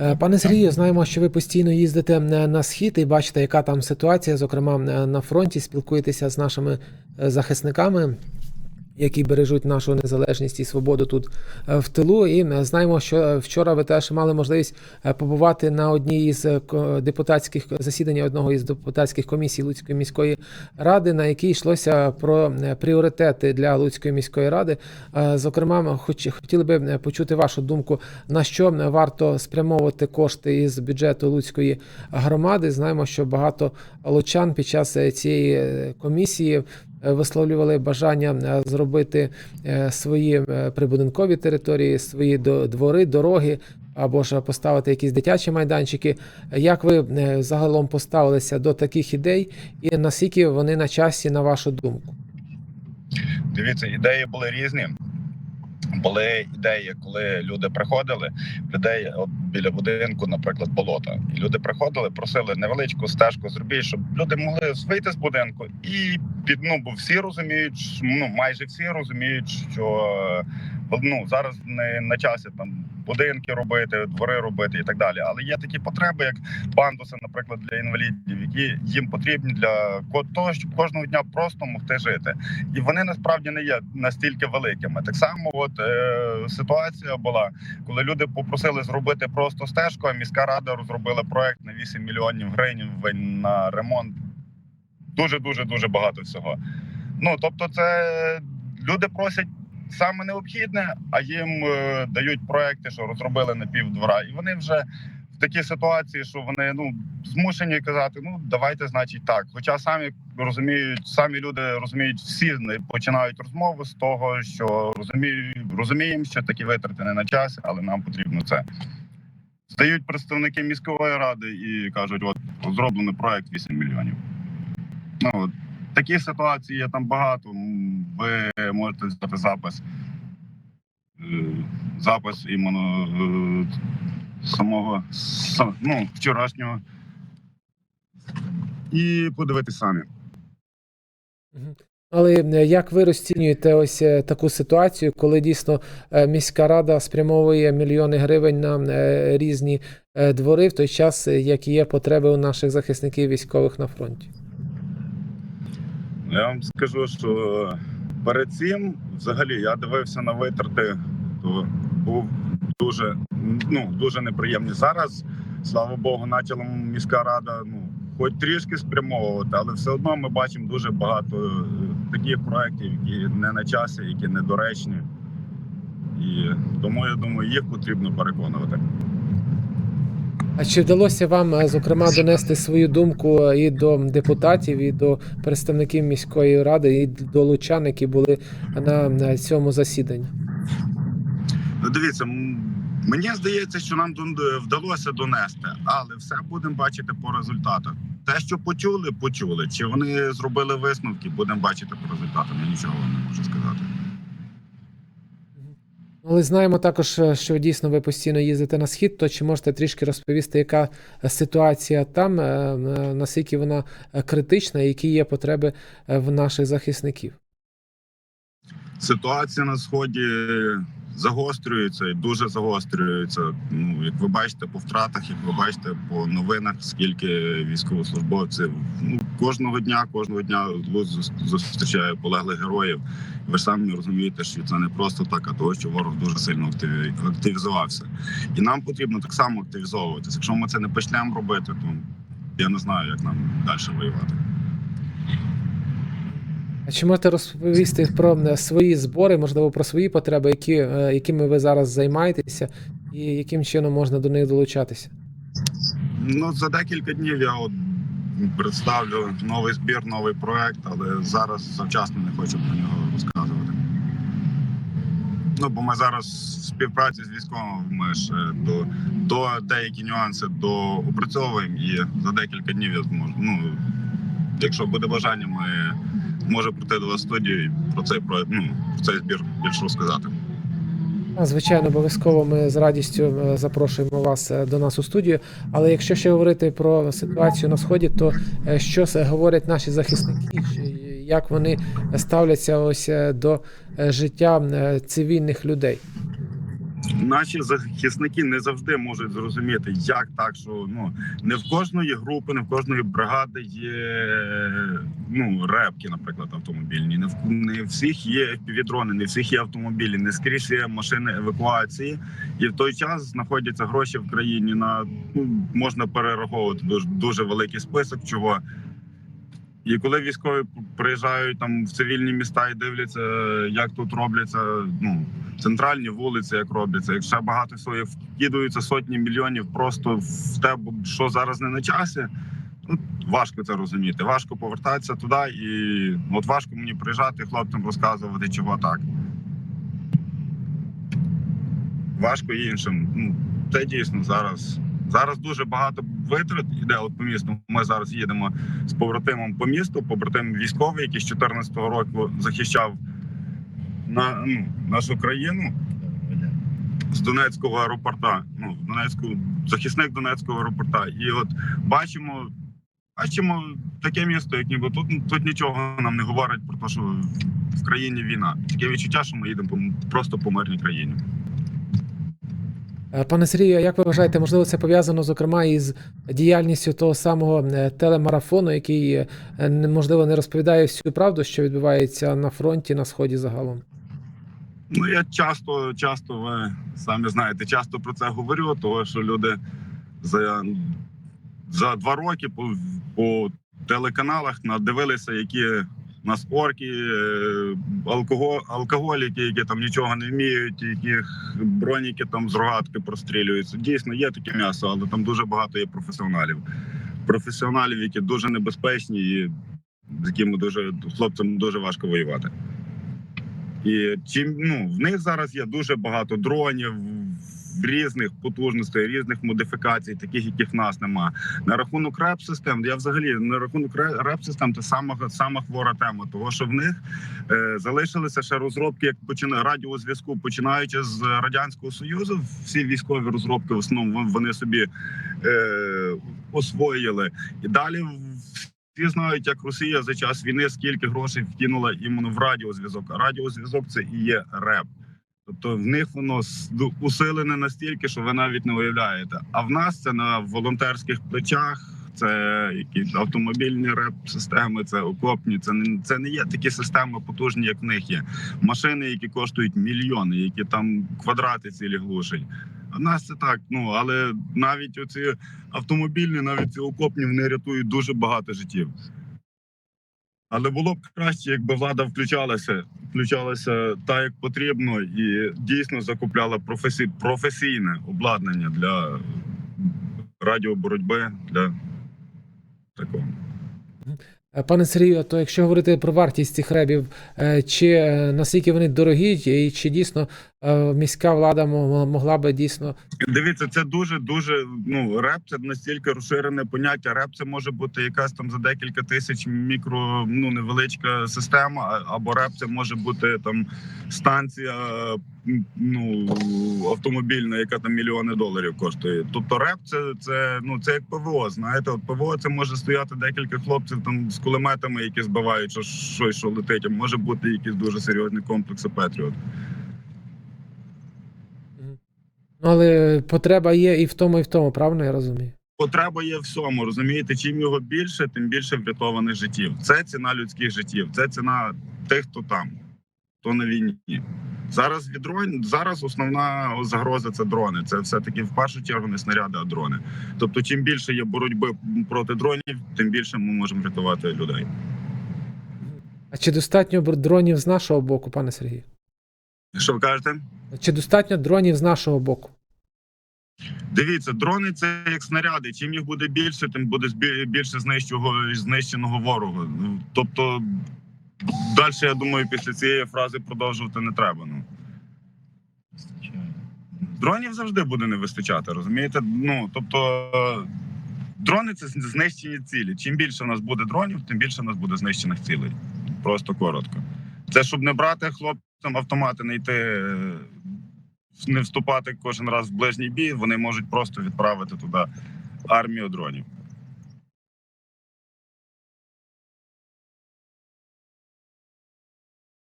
Е, Пане Сергію, знаємо, що ви постійно їздите е, на схід і бачите, яка там ситуація, зокрема е, на фронті, спілкуєтеся з нашими захисниками, які бережуть нашу незалежність і свободу тут е, в тилу. І е, знаємо, що е, вчора ви теж мали можливість побувати на одній із депутатських засідань одного із депутатських комісій Луцької міської ради, на якій йшлося про пріоритети для Луцької міської ради. Зокрема, хоч хотіли би почути вашу думку, на що варто спрямовувати кошти із бюджету Луцької громади. Знаємо, що багато лучан під час цієї комісії висловлювали бажання е, зробити е, свої е, прибудинкові території, свої двори, дороги. Або ж поставити якісь дитячі майданчики. Як ви е, загалом поставилися до таких ідей, і наскільки вони на часі, на вашу думку? Дивіться, ідеї були різні. Були ідеї, коли люди приходили, людей от біля будинку, наприклад, болота. І люди приходили, просили невеличку стежку зробіть, щоб люди могли вийти з будинку і під ну, бо всі розуміють, ну майже всі розуміють, що ну зараз не на часі там будинки робити, двори робити і так далі. Але є такі потреби, як пандуси, наприклад, для інвалідів, які їм потрібні для того, щоб кожного дня просто могти жити і вони насправді не є настільки великими. Так само, от е, ситуація була, коли люди попросили зробити просто стежку, а міська рада розробила проект на 8 мільйонів гривень на ремонт. Дуже дуже дуже багато всього. Ну тобто, це люди просять саме необхідне, а їм е, дають проекти, що розробили на півдвора, і вони вже. В такій ситуації, що вони ну змушені казати, ну давайте, значить, так. Хоча самі розуміють, самі люди розуміють, всі починають розмову з того, що розуміють, розуміємо, що такі витрати не на часі, але нам потрібно це. Стають представники міської ради і кажуть: от зроблений проект 8 мільйонів. Ну такі ситуації є там багато. Ви можете взяти запис. е, Запис іменно е, самого ну, вчорашнього. І подивитися самі. Але е, як ви розцінюєте ось таку ситуацію, коли дійсно міська рада спрямовує мільйони гривень на різні двори в той час, як є потреби у наших захисників військових на фронті? Я вам скажу, що перед цим, взагалі, я дивився на витрати, то був дуже, ну, дуже неприємний. Зараз, слава Богу, почала міська рада, ну, хоч трішки спрямовувати, але все одно ми бачимо дуже багато е, таких проєктів, які не на часі, які недоречні. І тому я думаю, їх потрібно переконувати. А чи вдалося вам, е, зокрема, донести свою думку е, і до депутатів, і до представників міської ради, і до лучан, які були на цьому засіданні? Ну, дивіться, мені здається, що нам вдалося донести, але все будемо бачити по результатах. Те, що почули, почули. Чи вони зробили висновки, будемо бачити по результатам. Я нічого не можу сказати. Але знаємо також, е, що дійсно ви постійно їздите на схід. То чи можете трішки розповісти, яка ситуація там, е, е, наскільки вона е, критична, і які є потреби е, в наших захисників? Ситуація на сході загострюється і дуже загострюється. Ну, як ви бачите по втратах, як ви бачите по новинах, скільки військовослужбовців ну кожного дня, кожного дня зустрічає полеглих героїв. Ви ж самі розумієте, що це не просто так, а того, що ворог дуже сильно активізувався. І нам потрібно так само активізовуватися. Якщо ми це не почнемо робити, то я не знаю, як нам далі воювати. А чи можете розповісти про е, свої збори, можливо, про свої потреби, які, е, якими ви зараз займаєтеся, і яким чином можна до них долучатися? Ну, за декілька днів я от представлю новий збір, новий проект, але зараз завчасно не хочу про нього розказувати. Ну, бо ми зараз в співпраці з військовими ще до, до деякі нюанси доопрацьовуємо і за декілька днів я зможу. Ну, якщо буде бажання, ми можемо прийти до вас в про цей про ну, про цей збір більше розказати. Звичайно, обов'язково ми з радістю е, запрошуємо вас е, до нас у студію. Але якщо ще говорити про ситуацію на сході, то е, що говорять наші захисники? Як вони ставляться ось до життя цивільних людей? Наші захисники не завжди можуть зрозуміти, як так, що ну не в кожної групи, не в кожної бригади є ну репки, наприклад, автомобільні. Не в не всіх є півдрони, не всіх є автомобілі, не скрізь є машини евакуації, і в той час знаходяться гроші в країні на ну можна перераховувати дуже дуже великий список чого. І коли військові приїжджають там в цивільні міста і дивляться, як тут робляться, ну центральні вулиці, як робляться, як ще багато всього, вкидаються сотні мільйонів просто в те, що зараз не на часі. Ну, важко це розуміти. Важко повертатися туди, і от важко мені приїжджати хлопцям розказувати, чого так. Важко іншим. Ну, це дійсно зараз. Зараз дуже багато витрат іде от по місту. Ми зараз їдемо з побратимом по місту, побратим військовий, який з 14-го року захищав на ну, нашу країну з Донецького аеропорта. Ну, Донецьку, захисник Донецького аеропорта. І от бачимо, бачимо таке місто, як ніби тут, тут нічого нам не говорить про те, що в країні війна. Таке відчуття, що ми їдемо просто по мирній країні. Е, Пане Сергію, як ви вважаєте, можливо, це пов'язано зокрема із діяльністю того самого е, телемарафону, який е, можливо не розповідає всю правду, що відбувається на фронті на сході загалом? Ну я часто, часто ви самі знаєте, часто про це говорю, тому що люди за, за два роки по, по телеканалах надивилися, які у нас е, алкоголіки, які там нічого не вміють, яких броніки там з рогатки прострілюються. Дійсно, є таке м'ясо, але там дуже багато є професіоналів. Професіоналів, які дуже небезпечні і з якими дуже хлопцям дуже важко воювати. І чим ну в них зараз є дуже багато дронів різних потужностей, різних модифікацій, таких яких в нас нема. На рахунок реп систем, я взагалі на рахунок реп систем це сама сама хвора тема, того що в них е, залишилися ще розробки, як починає радіозв'язку, починаючи з радянського союзу. Всі військові розробки в основному вони собі е, освоїли і далі. Всі знають, як Росія за час війни скільки грошей вкинула іменно в радіозв'язок. А радіозв'язок це і є реп. Тобто в них воно с- усилене настільки, що ви навіть не уявляєте. А в нас це на волонтерських плечах. Це якісь автомобільні реп-системи, це окопні. Це не це не є такі системи потужні, як в них є. Машини, які коштують мільйони, які там квадрати цілі глушать. В нас це так. Ну але навіть оці автомобільні, навіть ці окопні, вони рятують дуже багато життів. Але було б краще, якби влада включалася, включалася так, як потрібно, і дійсно закупляла професі... професійне обладнання для радіоборотьби, для такого. Е, Пане Сергію, то якщо говорити про вартість цих ребів, е, чи е, наскільки вони дорогі, і чи дійсно міська влада мо- могла би дійсно Дивіться, це дуже дуже ну реп це настільки розширене поняття. Реп це може бути якась там за декілька тисяч мікро, ну невеличка система, або реп це може бути там станція ну автомобільна, яка там мільйони доларів коштує. Тобто реп це, це ну це як ПВО. Знаєте, от ПВО це може стояти декілька хлопців там з кулеметами, які збивають що, щось, що летить. А може бути якісь дуже серйозні комплекси Петріот. ну але потреба є і в тому, і в тому, правильно я розумію? Потреба є в всьому, розумієте? Чим його більше, тим більше врятованих життів. Це ціна людських життів, це ціна тих, хто там, хто на війні. Зараз від дрон, зараз основна загроза це дрони. Це все таки в першу чергу не снаряди, а дрони. Тобто, чим більше є боротьби проти дронів, тим більше ми можемо врятувати людей. А чи достатньо дронів з нашого боку, пане Сергію? Що ви кажете? Чи достатньо дронів з нашого боку? Дивіться, дрони це як снаряди. Чим їх буде більше, тим буде більше знищеного знищеного ворога. Тобто, далі, я думаю, після цієї фрази продовжувати не треба. Ну дронів завжди буде не вистачати, розумієте? Ну тобто. Дрони це знищені цілі. Чим більше в нас буде дронів, тим більше в нас буде знищених цілей. Просто коротко. Це щоб не брати хлопцям автомати, не йти, не вступати кожен раз в ближній бій. Вони можуть просто відправити туди армію дронів.